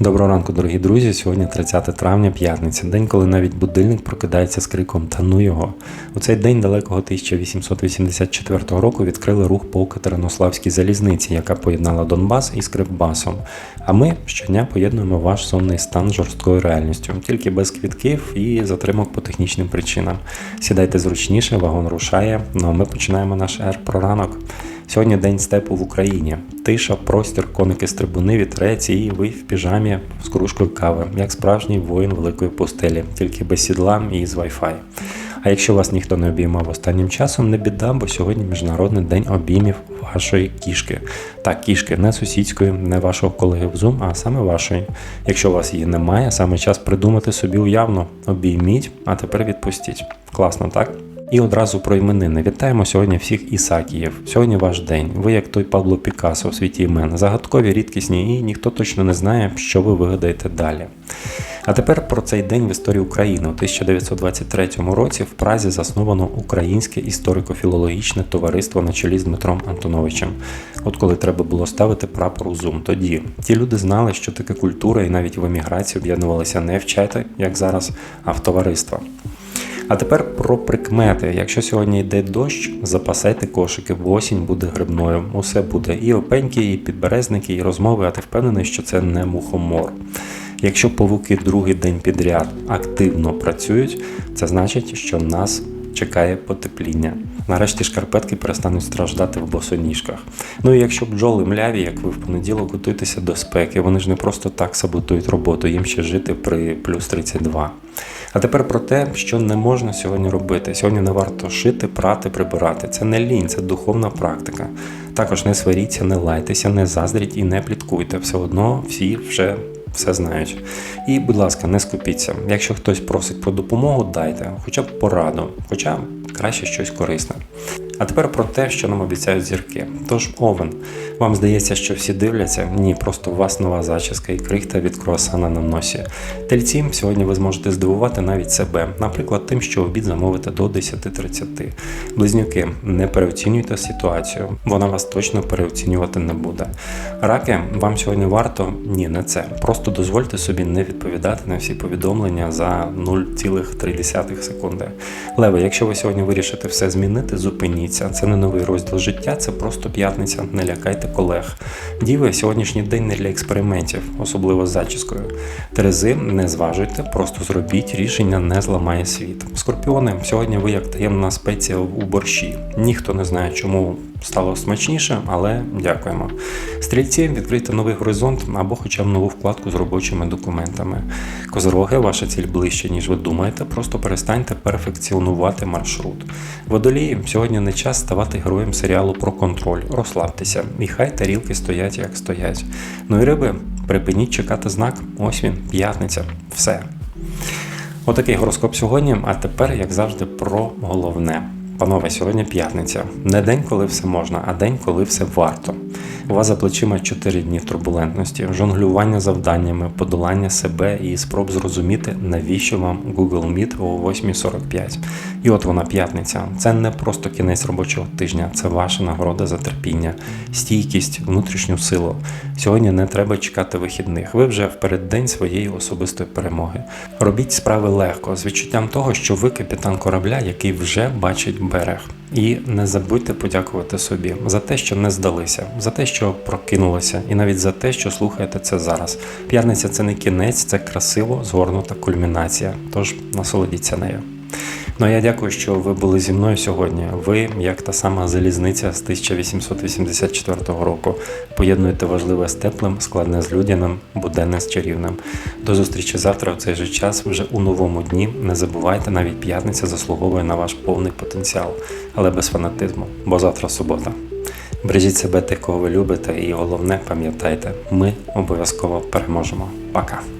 Доброго ранку, дорогі друзі. Сьогодні 30 травня, п'ятниця, день, коли навіть будильник прокидається з криком Та ну його. У цей день далекого 1884 року відкрили рух по Катеринославській залізниці, яка поєднала Донбас із Кривбасом. А ми щодня поєднуємо ваш сонний стан з жорсткою реальністю, тільки без квітків і затримок по технічним причинам. Сідайте зручніше, вагон рушає. Ну а ми починаємо наш ер про ранок. Сьогодні день степу в Україні. Тиша, простір, коники з трибуни, вітрець і ви в піжамі з кружкою кави, як справжній воїн великої пустелі, тільки без сідла і з Wi-Fi. А якщо вас ніхто не обіймав останнім часом, не біда, бо сьогодні міжнародний день обіймів вашої кішки. Так, кішки не сусідської, не вашого колеги в Zoom, а саме вашої. Якщо у вас її немає, саме час придумати собі уявно. Обійміть, а тепер відпустіть. Класно, так? І одразу про іменини. Вітаємо сьогодні всіх Ісакіїв. Сьогодні ваш день. Ви як той Пабло Пікассо у світі імен. Загадкові, рідкісні, і ніхто точно не знає, що ви вигадаєте далі. А тепер про цей день в історії України. У 1923 році в Празі засновано Українське історико-філологічне товариство на чолі з Дмитром Антоновичем. От коли треба було ставити прапор у Зум, тоді ті люди знали, що таке культура, і навіть в еміграції об'єднувалися не в чати, як зараз, а в товариства. А тепер про прикмети. Якщо сьогодні йде дощ, запасайте кошики, бо осінь буде грибною. Усе буде і опеньки, і підберезники, і розмови, а ти впевнений, що це не мухомор. Якщо павуки другий день підряд активно працюють, це значить, що нас чекає потепління. Нарешті шкарпетки перестануть страждати в босоніжках. Ну і якщо бджоли мляві, як ви в понеділок готуйтеся до спеки, вони ж не просто так саботують роботу, їм ще жити при плюс 32. А тепер про те, що не можна сьогодні робити. Сьогодні не варто шити, прати, прибирати. Це не лінь, це духовна практика. Також не сваріться, не лайтеся, не заздріть і не пліткуйте. Все одно всі вже все знають. І, будь ласка, не скупіться. Якщо хтось просить про допомогу, дайте, хоча б пораду, хоча краще щось корисне. А тепер про те, що нам обіцяють зірки. Тож, Овен, вам здається, що всі дивляться? Ні, просто у вас нова зачіска і крихта від круасана на носі. Тельці, сьогодні ви зможете здивувати навіть себе, наприклад, тим, що обід замовите до 10.30. Близнюки, не переоцінюйте ситуацію, вона вас точно переоцінювати не буде. Раки, вам сьогодні варто? Ні, не це. Просто дозвольте собі не відповідати на всі повідомлення за 0,3 секунди. Леви, якщо ви сьогодні вирішите все змінити, зупиніться. Це не новий розділ життя, це просто п'ятниця. Не лякайте колег. Діви, сьогоднішній день не для експериментів, особливо з зачіскою. Терези, не зважуйте, просто зробіть рішення, не зламає світ. Скорпіони, сьогодні ви як таємна спеція у борщі. Ніхто не знає, чому стало смачніше, але дякуємо. Стрільці, відкрийте новий горизонт або хоча б нову вкладку з робочими документами. Козороги, ваша ціль ближче, ніж ви думаєте, просто перестаньте перфекціонувати маршрут. Водолії, сьогодні не час ставати героєм серіалу про контроль. Розслабтеся, і хай тарілки стоять, як стоять. Ну і риби, припиніть чекати знак. Ось він, п'ятниця. Все. Отакий гороскоп сьогодні, а тепер, як завжди, про головне. Панове, сьогодні п'ятниця. Не день, коли все можна, а день, коли все варто. У вас за плечима 4 дні турбулентності, жонглювання завданнями, подолання себе і спроб зрозуміти, навіщо вам Google Meet о 8.45. І от вона п'ятниця. Це не просто кінець робочого тижня, це ваша нагорода за терпіння, стійкість, внутрішню силу. Сьогодні не треба чекати вихідних. Ви вже в переддень своєї особистої перемоги. Робіть справи легко, з відчуттям того, що ви капітан корабля, який вже бачить берег. І не забудьте подякувати собі за те, що не здалися, за те, що прокинулися, і навіть за те, що слухаєте це зараз. П'ятниця це не кінець, це красиво згорнута кульмінація. Тож насолодіться нею. Ну а я дякую, що ви були зі мною сьогодні. Ви, як та сама залізниця з 1884 року, поєднуєте важливе з теплим, складне з людяним, буденне з чарівним. До зустрічі завтра в цей же час, вже у новому дні. Не забувайте, навіть п'ятниця заслуговує на ваш повний потенціал, але без фанатизму, бо завтра субота. Бережіть себе тих, кого ви любите, і головне, пам'ятайте, ми обов'язково переможемо. Пока!